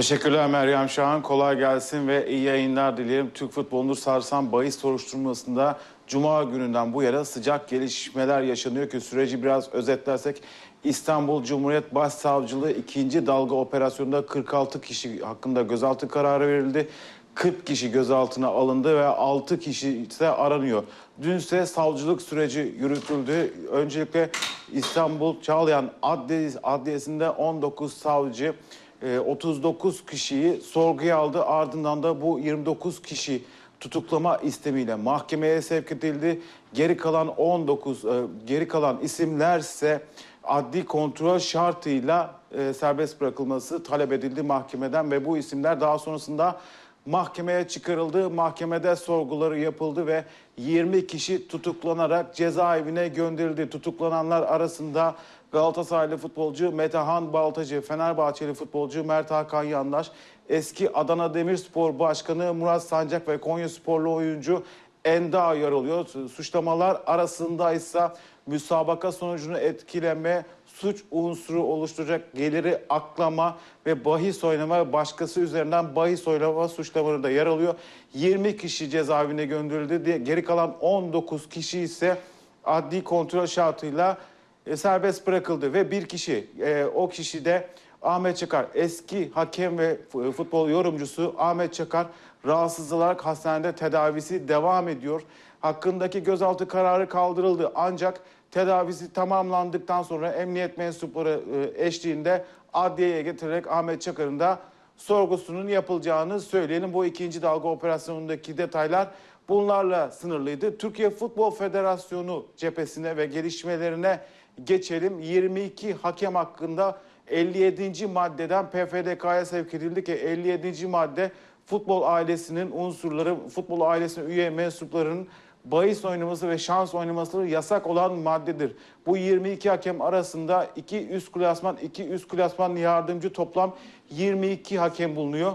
Teşekkürler Meryem Şahan. Kolay gelsin ve iyi yayınlar dilerim. Türk futbolunu sarsan bahis soruşturmasında Cuma gününden bu yana sıcak gelişmeler yaşanıyor ki süreci biraz özetlersek İstanbul Cumhuriyet Başsavcılığı ikinci dalga operasyonunda 46 kişi hakkında gözaltı kararı verildi. 40 kişi gözaltına alındı ve 6 kişi ise aranıyor. Dün ise savcılık süreci yürütüldü. Öncelikle İstanbul Çağlayan Adliyesi, Adliyesi'nde 19 savcı e, 39 kişiyi sorguya aldı. Ardından da bu 29 kişi tutuklama istemiyle mahkemeye sevk edildi. Geri kalan 19 e, geri kalan isimler ise adli kontrol şartıyla e, serbest bırakılması talep edildi mahkemeden ve bu isimler daha sonrasında mahkemeye çıkarıldı. Mahkemede sorguları yapıldı ve 20 kişi tutuklanarak cezaevine gönderildi. Tutuklananlar arasında Galatasaraylı futbolcu Metehan Baltacı, Fenerbahçeli futbolcu Mert Hakan Yandaş, eski Adana Demirspor Başkanı Murat Sancak ve Konya Sporlu oyuncu Enda yer alıyor. Suçlamalar arasında ise müsabaka sonucunu etkileme, suç unsuru oluşturacak geliri aklama ve bahis oynama başkası üzerinden bahis oynama suçlamaları da yer alıyor. 20 kişi cezaevine gönderildi. diye Geri kalan 19 kişi ise adli kontrol şartıyla e, serbest bırakıldı ve bir kişi e, o kişi de Ahmet Çakar eski hakem ve f- futbol yorumcusu Ahmet Çakar rahatsız olarak hastanede tedavisi devam ediyor. Hakkındaki gözaltı kararı kaldırıldı ancak tedavisi tamamlandıktan sonra emniyet mensupları e, eşliğinde adliyeye getirerek Ahmet Çakar'ın da sorgusunun yapılacağını söyleyelim. Bu ikinci dalga operasyonundaki detaylar bunlarla sınırlıydı. Türkiye Futbol Federasyonu cephesine ve gelişmelerine geçelim. 22 hakem hakkında 57. maddeden PFDK'ya sevk edildi ki 57. madde futbol ailesinin unsurları, futbol ailesinin üye mensuplarının bahis oynaması ve şans oynaması yasak olan maddedir. Bu 22 hakem arasında 2 üst klasman, 2 üst klasman yardımcı toplam 22 hakem bulunuyor.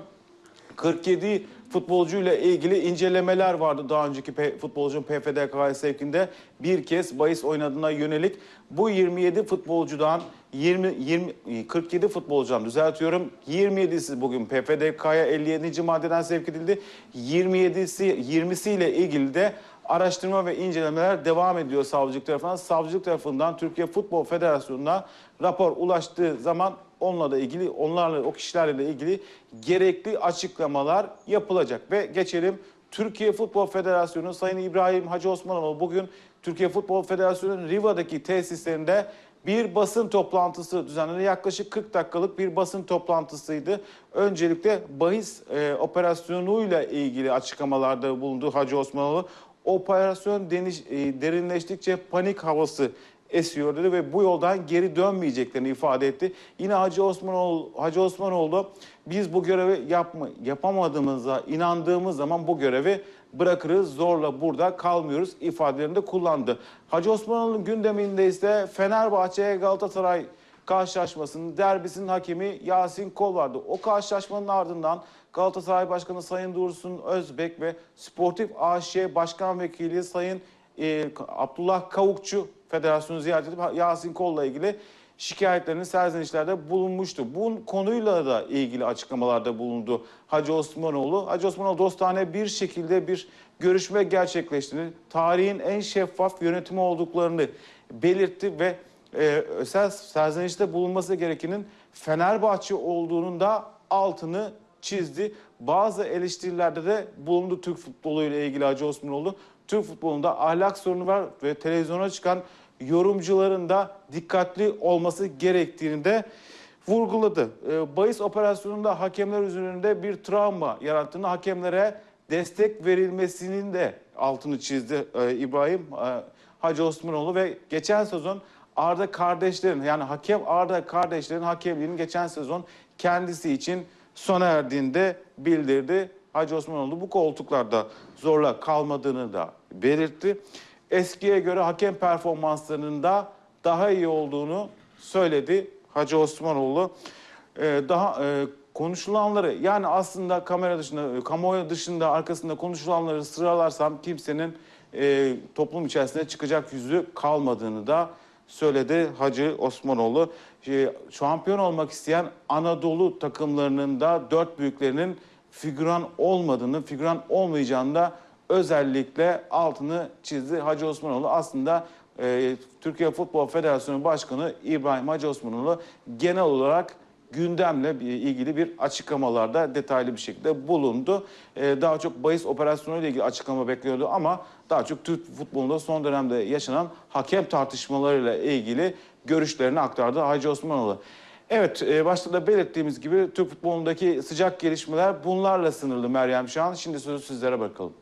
47 futbolcuyla ilgili incelemeler vardı daha önceki P- futbolcunun PFDK'ya sevkinde. Bir kez bahis oynadığına yönelik bu 27 futbolcudan 20, 20 47 futbolcudan düzeltiyorum. 27'si bugün PFDK'ya 57. maddeden sevk edildi. 27'si 20'siyle ilgili de araştırma ve incelemeler devam ediyor savcılık tarafından. Savcılık tarafından Türkiye Futbol Federasyonu'na rapor ulaştığı zaman onunla da ilgili, onlarla o kişilerle ilgili gerekli açıklamalar yapılacak ve geçelim Türkiye Futbol Federasyonu Sayın İbrahim Hacı Osmanoğlu bugün Türkiye Futbol Federasyonu'nun Riva'daki tesislerinde bir basın toplantısı düzenledi. Yaklaşık 40 dakikalık bir basın toplantısıydı. Öncelikle bahis e, operasyonuyla ilgili açıklamalarda bulundu Hacı Osmanoğlu. Operasyon deniş, e, derinleştikçe panik havası esiyor dedi ve bu yoldan geri dönmeyeceklerini ifade etti. Yine Hacı Osmanoğlu, Hacı Osmanoğlu biz bu görevi yapma, yapamadığımıza inandığımız zaman bu görevi bırakırız zorla burada kalmıyoruz ifadelerini de kullandı. Hacı Osmanoğlu'nun gündeminde ise Fenerbahçe Galatasaray karşılaşmasının derbisinin hakemi Yasin Kol vardı. O karşılaşmanın ardından Galatasaray Başkanı Sayın Dursun Özbek ve Sportif AŞ Başkan Vekili Sayın e, Abdullah Kavukçu federasyonu ziyaret edip Yasin Kol'la ilgili şikayetlerini serzenişlerde bulunmuştu. Bu konuyla da ilgili açıklamalarda bulundu Hacı Osmanoğlu. Hacı Osmanoğlu dostane bir şekilde bir görüşme gerçekleştiğini, tarihin en şeffaf yönetimi olduklarını belirtti ve e, özel serzenişte bulunması gerekenin Fenerbahçe olduğunun da altını çizdi. Bazı eleştirilerde de bulundu Türk futbolu ile ilgili Hacı Osmanoğlu. Türk futbolunda ahlak sorunu var ve televizyona çıkan yorumcuların da dikkatli olması gerektiğini de vurguladı. E, bahis operasyonunda hakemler üzerinde bir travma yarattığını, hakemlere destek verilmesinin de altını çizdi e, İbrahim e, Hacı Osmanoğlu ve geçen sezon Arda kardeşlerin yani hakem Arda kardeşlerin hakemliğinin geçen sezon kendisi için sona erdiğini de bildirdi. Hacı Osmanoğlu bu koltuklarda zorla kalmadığını da belirtti. Eskiye göre hakem performanslarının da daha iyi olduğunu söyledi Hacı Osmanoğlu. Ee, daha e, konuşulanları yani aslında kamera dışında, e, kamuoyu dışında arkasında konuşulanları sıralarsam kimsenin e, toplum içerisinde çıkacak yüzü kalmadığını da söyledi Hacı Osmanoğlu. Ee, Şampiyon olmak isteyen Anadolu takımlarının da dört büyüklerinin figüran olmadığını, figüran olmayacağını da özellikle altını çizdi Hacı Osmanoğlu. Aslında e, Türkiye Futbol Federasyonu Başkanı İbrahim Hacı Osmanoğlu genel olarak gündemle ilgili bir açıklamalarda detaylı bir şekilde bulundu. Ee, daha çok bahis operasyonu ile ilgili açıklama bekliyordu ama daha çok Türk futbolunda son dönemde yaşanan hakem tartışmalarıyla ilgili görüşlerini aktardı Hacı Osmanoğlu. Evet, e, başta da belirttiğimiz gibi Türk futbolundaki sıcak gelişmeler bunlarla sınırlı Meryem Şahan. Şimdi sözü sizlere bırakalım.